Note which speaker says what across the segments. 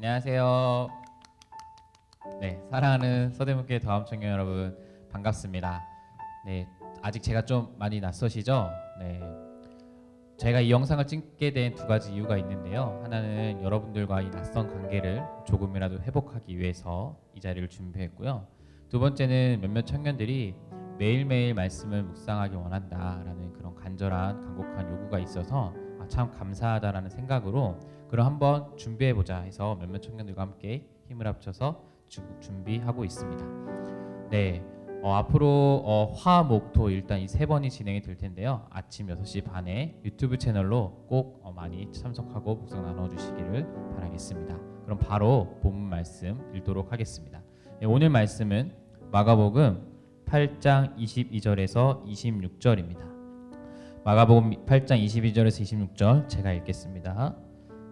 Speaker 1: 안녕하세요. 네, 사랑하는 서대문교회 다음 청년 여러분 반갑습니다. 네, 아직 제가 좀 많이 낯서시죠? 네, 제가 이 영상을 찍게 된 두 가지 이유가 있는데요. 하나는 여러분들과 이 낯선 관계를 조금이라도 회복하기 위해서 이 자리를 준비했고요. 두 번째는 몇몇 청년들이 매일매일 말씀을 묵상하기 원한다라는 그런 간절한 간곡한 요구가 있어서 아, 참 감사하다라는 생각으로 그럼 한번 준비해 보자 해서 몇몇 청년들과 함께 힘을 합쳐서 주- 준비하고 있습니다. 네, 어, 앞으로 어, 화 목 토 일단 이 세 번이 진행이 될 텐데요. 아침 6시 반에 유튜브 채널로 꼭 어, 많이 참석하고 묵상 나눠주시기를 바라겠습니다. 그럼 바로 본문 말씀 읽도록 하겠습니다. 네, 오늘 말씀은 마가복음 8장 22절에서 26절입니다. 마가복음 8장 22절에서 26절 제가 읽겠습니다.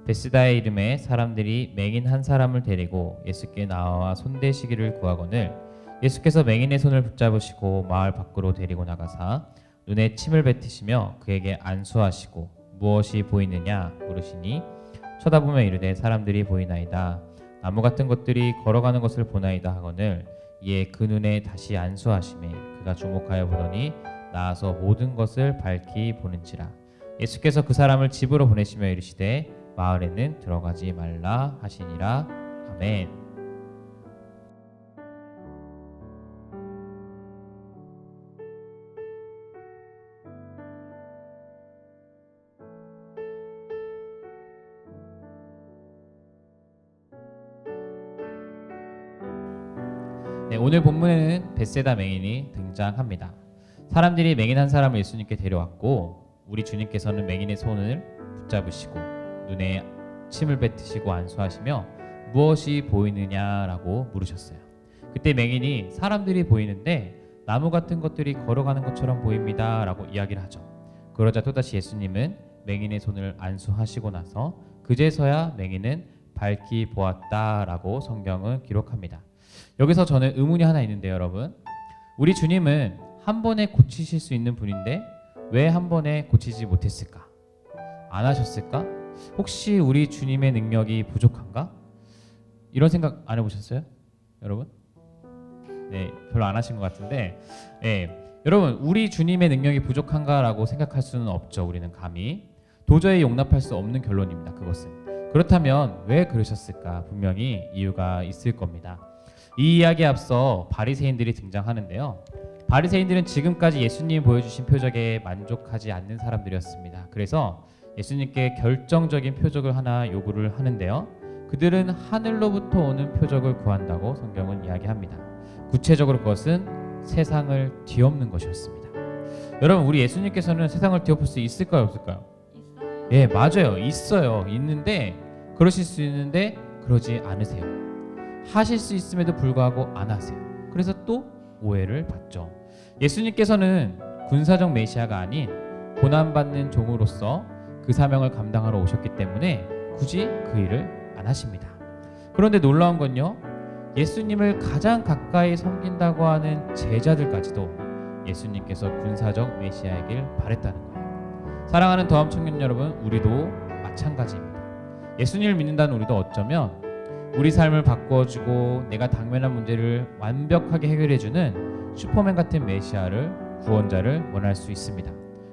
Speaker 1: 베스다의 이름에 사람들이 맹인 한 사람을 데리고 예수께 나와 손대시기를 구하거늘 예수께서 맹인의 손을 붙잡으시고 마을 밖으로 데리고 나가사 눈에 침을 뱉으시며 그에게 안수하시고 무엇이 보이느냐 물으시니 쳐다보며 이르되 사람들이 보이나이다. 나무 같은 것들이 걸어가는 것을 보나이다 하거늘 이에 그 눈에 다시 안수하심에 그가 주목하여 보더니 나아서 모든 것을 밝히 보는지라. 예수께서 그 사람을 집으로 보내시며 이르시되 마을에는 들어가지 말라 하시니라 아멘. 네, 오늘 본문에는 베세다 맹인이 등장합니다. 사람들이 맹인 한 사람을 예수님께 데려왔고 우리 주님께서는 맹인의 손을 붙잡으시고 눈에 침을 뱉으시고 안수하시며 무엇이 보이느냐라고 물으셨어요. 그때 맹인이 사람들이 보이는데 나무 같은 것들이 걸어가는 것처럼 보입니다라고 이야기를 하죠. 그러자 또다시 예수님은 맹인의 손을 안수하시고 나서 그제서야 맹인은 밝히 보았다라고 성경은 기록합니다. 여기서 저는 의문이 하나 있는데요, 여러분. 우리 주님은 한 번에 고치실 수 있는 분인데 왜 한 번에 고치지 못했을까? 안 하셨을까? 혹시 우리 주님의 능력이 부족한가? 이런 생각 안 해보셨어요, 여러분? 네, 별로 안 하신 것 같은데, 예, 여러분, 우리 주님의 능력이 부족한가라고 생각할 수는 없죠. 우리는 감히 도저히 용납할 수 없는 결론입니다. 그것은 그렇다면 왜 그러셨을까? 분명히 이유가 있을 겁니다. 이 이야기에 앞서 바리새인들이 등장하는데요. 바리새인들은 지금까지 예수님이 보여주신 표적에 만족하지 않는 사람들이었습니다. 그래서 예수님께 결정적인 표적을 하나 요구를 하는데요. 그들은 하늘로부터 오는 표적을 구한다고 성경은 이야기합니다. 구체적으로 그것은 세상을 뒤엎는 것이었습니다. 여러분, 우리 예수님께서는 세상을 뒤엎을 수 있을까요, 없을까요? 예, 맞아요. 있어요. 있는데 그러실 수 있는데 그러지 않으세요. 하실 수 있음에도 불구하고 안 하세요. 그래서 또 오해를 받죠. 예수님께서는 군사적 메시아가 아닌 고난받는 종으로서 그 사명을 감당하러 오셨기 때문에 굳이 그 일을 안 하십니다. 그런데 놀라운 건요. 예수님을 가장 가까이 섬긴다고 하는 제자들까지도 예수님께서 군사적 메시아이길 바랬다는 거예요. 사랑하는 더함 청년 여러분, 우리도 마찬가지입니다. 예수님을 믿는다는 우리도 어쩌면 우리 삶을 바꿔주고 내가 당면한 문제를 완벽하게 해결해주는 슈퍼맨 같은 메시아를 구원자를 원할 수 있습니다.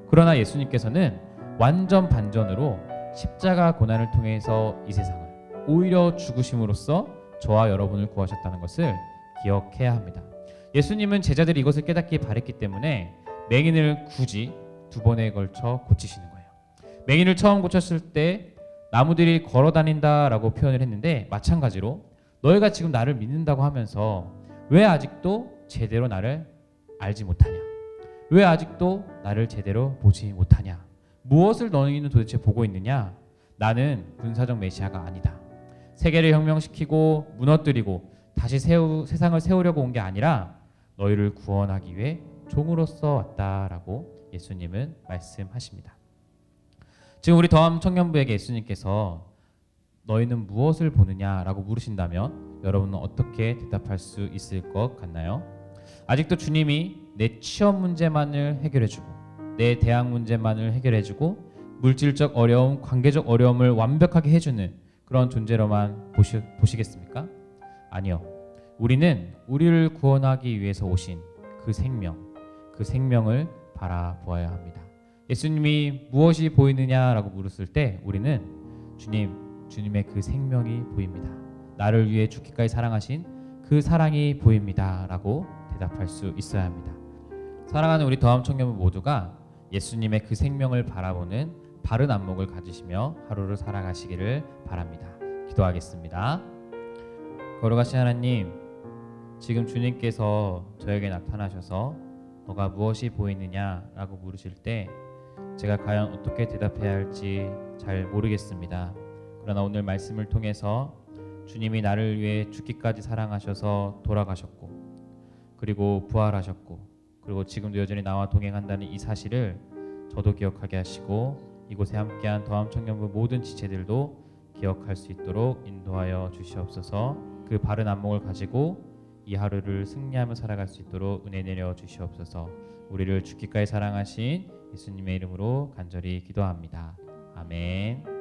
Speaker 1: 그러나 예수님께서는 완전 반전으로 십자가 고난을 통해서 이 세상을 오히려 죽으심으로써 저와 여러분을 구하셨다는 것을 기억해야 합니다. 예수님은 제자들이 이것을 깨닫기 바랬기 때문에 맹인을 굳이 두 번에 걸쳐 고치시는 거예요. 맹인을 처음 고쳤을 때 나무들이 걸어 다닌다라고 표현을 했는데 마찬가지로 너희가 지금 나를 믿는다고 하면서 왜 아직도 제대로 나를 알지 못하냐? 왜 아직도 나를 제대로 보지 못하냐? 무엇을 너희는 도대체 보고 있느냐? 나는 군사적 메시아가 아니다. 세계를 혁명시키고 무너뜨리고 다시 세우, 세상을 세우려고 온 게 아니라 너희를 구원하기 위해 종으로서 왔다라고 예수님은 말씀하십니다. 지금 우리 더함 청년부에게 예수님께서 너희는 무엇을 보느냐라고 물으신다면 여러분은 어떻게 대답할 수 있을 것 같나요? 아직도 주님이 내 취업 문제만을 해결해주고 내 대학 문제만을 해결해주고 물질적 어려움, 관계적 어려움을 완벽하게 해주는 그런 존재로만 보시, 보시겠습니까? 아니요. 우리는 우리를 구원하기 위해서 오신 그 생명, 그 생명을 바라보아야 합니다. 예수님이 무엇이 보이느냐라고 물었을 때 우리는 주님, 주님의 그 생명이 보입니다. 나를 위해 죽기까지 사랑하신 그 사랑이 보입니다라고 대답할 수 있어야 합니다. 사랑하는 우리 더함 청년부 모두가 예수님의 그 생명을 바라보는 바른 안목을 가지시며 하루를 살아가시기를 바랍니다. 기도하겠습니다. 걸어가신 하나님, 지금 주님께서 저에게 나타나셔서 너가 무엇이 보이느냐라고 물으실 때 제가 과연 어떻게 대답해야 할지 잘 모르겠습니다. 그러나 오늘 말씀을 통해서 주님이 나를 위해 죽기까지 사랑하셔서 돌아가셨고 그리고 부활하셨고 그리고 지금도 여전히 나와 동행한다는 이 사실을 저도 기억하게 하시고 이곳에 함께한 더함 청년부 모든 지체들도 기억할 수 있도록 인도하여 주시옵소서. 그 바른 안목을 가지고 이 하루를 승리하며 살아갈 수 있도록 은혜 내려 주시옵소서. 우리를 죽기까지 사랑하신 예수님의 이름으로 간절히 기도합니다. 아멘.